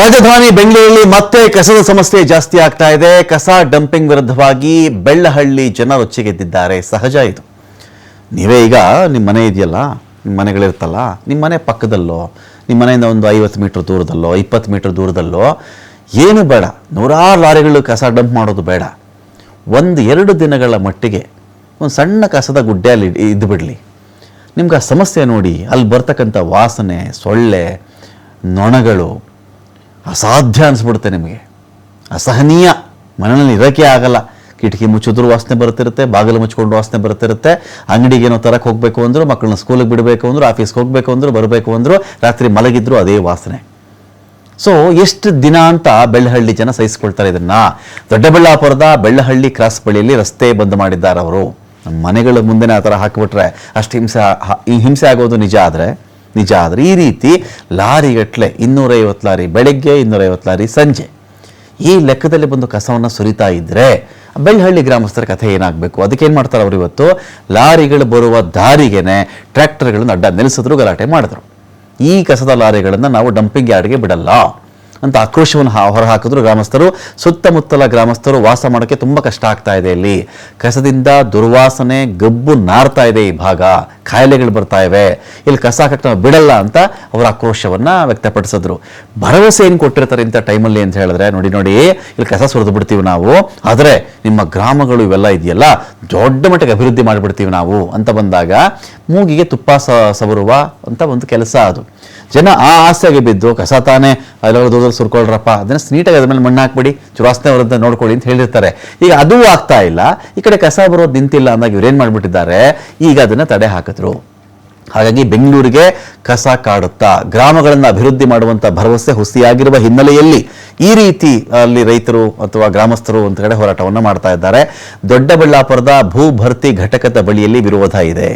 ರಾಜಧಾನಿ ಬೆಂಗಳೂರಲ್ಲಿ ಮತ್ತೆ ಕಸದ ಸಮಸ್ಯೆ ಜಾಸ್ತಿ ಆಗ್ತಾ ಇದೆ. ಕಸ ಡಂಪಿಂಗ್ ವಿರುದ್ಧವಾಗಿ ಬೆಳ್ಳಹಳ್ಳಿ ಜನ ರೊಚ್ಚಿಗೆದ್ದಿದ್ದಾರೆ ಸಹಜ ಇದು. ನೀವೇ ಈಗ ನಿಮ್ಮ ಮನೆ ಇದೆಯಲ್ಲ ನಿಮ್ಮ ಮನೆಗಳಿರ್ತಲ್ಲ ನಿಮ್ಮ ಮನೆ ಪಕ್ಕದಲ್ಲೋ ನಿಮ್ಮ ಮನೆಯಿಂದ ಒಂದು ಐವತ್ತು ಮೀಟ್ರ್ ದೂರದಲ್ಲೋ, ಇಪ್ಪತ್ತು ಮೀಟ್ರ್ ದೂರದಲ್ಲೋ, ಏನು ಬೇಡ. ನೂರಾರು ಲಾರಿಗಳು ಕಸ ಡಂಪ್ ಮಾಡೋದು ಬೇಡ. ಒಂದು ಎರಡು ದಿನಗಳ ಮಟ್ಟಿಗೆ ಒಂದು ಸಣ್ಣ ಕಸದ ಗುಡ್ಡೆಯಲ್ಲಿ ಇದ್ದು ಬಿಡಲಿ. ನಿಮ್ಗೆ ಆ ಸಮಸ್ಯೆ ನೋಡಿ ಅಲ್ಲಿ ಬರ್ತಕ್ಕಂಥ ವಾಸನೆ, ಸೊಳ್ಳೆ, ನೊಣಗಳು ಅಸಾಧ್ಯ ಅನಿಸ್ಬಿಡುತ್ತೆ ನಿಮಗೆ. ಅಸಹನೀಯ. ಮನೆಯಲ್ಲಿ ಇರೋಕ್ಕೆ ಆಗಲ್ಲ. ಕಿಟಕಿ ಮುಚ್ಚಿದ್ರು ವಾಸನೆ ಬರ್ತಿರುತ್ತೆ, ಬಾಗಿಲು ಮುಚ್ಕೊಂಡು ವಾಸನೆ ಬರ್ತಿರುತ್ತೆ. ಅಂಗಡಿಗೆ ಏನೋ ತರಕ್ಕೆ ಹೋಗಬೇಕು ಅಂದರು, ಮಕ್ಕಳನ್ನ ಸ್ಕೂಲಿಗೆ ಬಿಡಬೇಕು ಅಂದರು ಆಫೀಸ್ಗೆ ಹೋಗಬೇಕು ಅಂದರು, ಬರಬೇಕು ಅಂದರು, ರಾತ್ರಿ ಮಲಗಿದ್ರು ಅದೇ ವಾಸನೆ. ಸೊ ಎಷ್ಟು ದಿನ ಅಂತ ಬೆಳ್ಳಹಳ್ಳಿ ಜನ ಸಹಿಸ್ಕೊಳ್ತಾರೆ ಇದನ್ನು. ದೊಡ್ಡಬಳ್ಳಾಪುರದ ಬೆಳ್ಳಹಳ್ಳಿ ಕ್ರಾಸ್ ಬಳಿಯಲ್ಲಿ ರಸ್ತೆ ಬಂದ್ ಮಾಡಿದ್ದಾರೆ ಅವರು. ನಮ್ಮ ಮನೆಗಳ ಮುಂದೆನೇ ಆ ಥರ ಹಾಕಿಬಿಟ್ರೆ ಅಷ್ಟು ಹಿಂಸೆ ಈ ಹಿಂಸೆ ಆಗೋದು ನಿಜ ಆದರೆ ನಿಜ ಆದರೆ ಈ ರೀತಿ ಲಾರಿಗಟ್ಟಲೆ ಇನ್ನೂರೈವತ್ತು ಲಾರಿ, ಬೆಳಗ್ಗೆ ಇನ್ನೂರೈವತ್ತು ಲಾರಿ, ಸಂಜೆ. ಈ ಲೆಕ್ಕದಲ್ಲಿ ಬಂದು ಕಸವನ್ನು ಸುರಿತಾ ಇದ್ದರೆ ಬೆಳ್ಳಹಳ್ಳಿ ಗ್ರಾಮಸ್ಥರ ಕಥೆ ಏನಾಗಬೇಕು? ಅದಕ್ಕೇನು ಮಾಡ್ತಾರೆ ಅವರು ಇವತ್ತು? ಲಾರಿಗಳು ಬರುವ ದಾರಿಗೆನೆ ಟ್ರ್ಯಾಕ್ಟರ್ಗಳನ್ನು ಅಡ್ಡ ನಿಲ್ಲಿಸಿದ್ರು ಗಲಾಟೆ ಮಾಡಿದ್ರು. ಈ ಕಸದ ಲಾರಿಗಳನ್ನು ನಾವು ಡಂಪಿಂಗ್ ಯಾರ್ಡ್ಗೆ ಬಿಡಲ್ಲ. ಅಂತ ಆಕ್ರೋಶವನ್ನು ಹೊರಹಾಕಿದ್ರು ಗ್ರಾಮಸ್ಥರು. ಸುತ್ತಮುತ್ತಲ ಗ್ರಾಮಸ್ಥರು ವಾಸ ಮಾಡೋಕ್ಕೆ ತುಂಬ ಕಷ್ಟ ಆಗ್ತಾ ಇದೆ ಇಲ್ಲಿ. ಕಸದಿಂದ ದುರ್ವಾಸನೆ, ಗಬ್ಬು ನಾರ್ತಾ ಇದೆ ಈ ಭಾಗ. ಕಾಯಿಲೆಗಳು ಬರ್ತಾ ಇವೆ. ಇಲ್ಲಿ ಕಸ ಹಾಕಕ್ಕೆ ಬಿಡಲ್ಲ ಅಂತ ಅವರ ಆಕ್ರೋಶವನ್ನು ವ್ಯಕ್ತಪಡಿಸಿದ್ರು. ಭರವಸೆ ಏನು ಕೊಟ್ಟಿರ್ತಾರೆ ಇಂಥ ಟೈಮಲ್ಲಿ ಅಂತ ಹೇಳಿದ್ರೆ, ನೋಡಿ ನೋಡಿ, ಇಲ್ಲಿ ಕಸ ಸುರಿದು ಬಿಡ್ತೀವಿ ನಾವು. ಆದರೆ ನಿಮ್ಮ ಗ್ರಾಮಗಳು ಇವೆಲ್ಲ ಇದೆಯಲ್ಲ, ದೊಡ್ಡ ಮಟ್ಟಿಗೆ ಅಭಿವೃದ್ಧಿ ಮಾಡಿಬಿಡ್ತೀವಿ ನಾವು ಅಂತ ಬಂದಾಗ ಮೂಗಿಗೆ ತುಪ್ಪ ಸವರುವ ಅಂತ ಒಂದು ಕೆಲಸ ಅದು. ಜನ ಆ ಆಸೆಗೆ ಬಿದ್ದು ಕಸ ತಾನೇ ಅದೆಲ್ಲ ದೂರದಲ್ಲಿ ಸುರ್ಕೊಳ್ರಪ್ಪ ಅದನ್ನ ನೀಟಾಗಿ ಅದ್ರ ಮೇಲೆ ಮಣ್ಣು ಹಾಕ್ಬಿಡಿ ಚುರಾಸನೆ ಬರುತ್ತೆ ನೋಡ್ಕೊಳ್ಳಿ ಅಂತ ಹೇಳಿರ್ತಾರೆ. ಈಗ ಅದೂ ಆಗ್ತಾ ಇಲ್ಲ. ಈ ಕಡೆ ಕಸ ಬರೋದು ನಿಂತಿಲ್ಲ ಅಂದಾಗ ಇವ್ರೇನು ಮಾಡಿಬಿಟ್ಟಿದ್ದಾರೆ? ಈಗ ಅದನ್ನು ತಡೆ ಹಾಕಿದ್ರು. ಹಾಗಾಗಿ ಬೆಂಗಳೂರಿಗೆ ಕಸ ಕಾಡುತ್ತಾ, ಗ್ರಾಮಗಳನ್ನು ಅಭಿವೃದ್ಧಿ ಮಾಡುವಂಥ ಭರವಸೆ ಹುಸಿಯಾಗಿರುವ ಹಿನ್ನೆಲೆಯಲ್ಲಿ ಈ ರೀತಿ ಅಲ್ಲಿ ರೈತರು ಅಥವಾ ಗ್ರಾಮಸ್ಥರು ಒಂದು ಕಡೆ ಹೋರಾಟವನ್ನು ಮಾಡ್ತಾ ಇದ್ದಾರೆ. ದೊಡ್ಡಬಳ್ಳಾಪುರದ ಭೂ ಭರ್ತಿ ಘಟಕದ ಬಳಿಯಲ್ಲಿ ವಿರೋಧ ಇದೆ.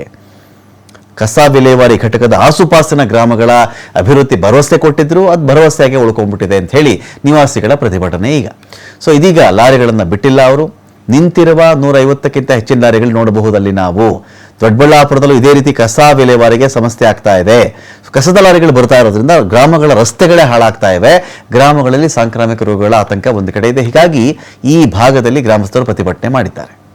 ಕಸ ವಿಲೇವಾರಿ ಘಟಕದ ಆಸುಪಾಸಿನ ಗ್ರಾಮಗಳ ಅಭಿವೃದ್ಧಿ ಭರವಸೆ ಕೊಟ್ಟಿದ್ರು. ಅದು ಭರವಸೆಯಾಗಿ ಉಳ್ಕೊಂಡ್ಬಿಟ್ಟಿದೆ ಅಂತ ಹೇಳಿ ನಿವಾಸಿಗಳ ಪ್ರತಿಭಟನೆ ಈಗ. ಸೊ ಇದೀಗ ಲಾರಿಗಳನ್ನು ಬಿಟ್ಟಿಲ್ಲ ಅವರು. ನಿಂತಿರುವ ನೂರೈವತ್ತಕ್ಕಿಂತ ಹೆಚ್ಚಿನ ಲಾರಿಗಳು ನೋಡಬಹುದಲ್ಲಿ ನಾವು. ದೊಡ್ಡಬಳ್ಳಾಪುರದಲ್ಲೂ ಇದೇ ರೀತಿ ಕಸ ವಿಲೇವಾರಿಗೆ ಸಮಸ್ಯೆ ಆಗ್ತಾ ಇದೆ. ಕಸದ ಲಾರಿಗಳು ಬರ್ತಾ ಇರೋದ್ರಿಂದ ಗ್ರಾಮಗಳ ರಸ್ತೆಗಳೇ ಹಾಳಾಗ್ತಾ ಇವೆ. ಗ್ರಾಮಗಳಲ್ಲಿ ಸಾಂಕ್ರಾಮಿಕ ರೋಗಗಳ ಆತಂಕ ಒಂದು ಕಡೆ ಇದೆ. ಹೀಗಾಗಿ ಈ ಭಾಗದಲ್ಲಿ ಗ್ರಾಮಸ್ಥರು ಪ್ರತಿಭಟನೆ ಮಾಡಿದ್ದಾರೆ.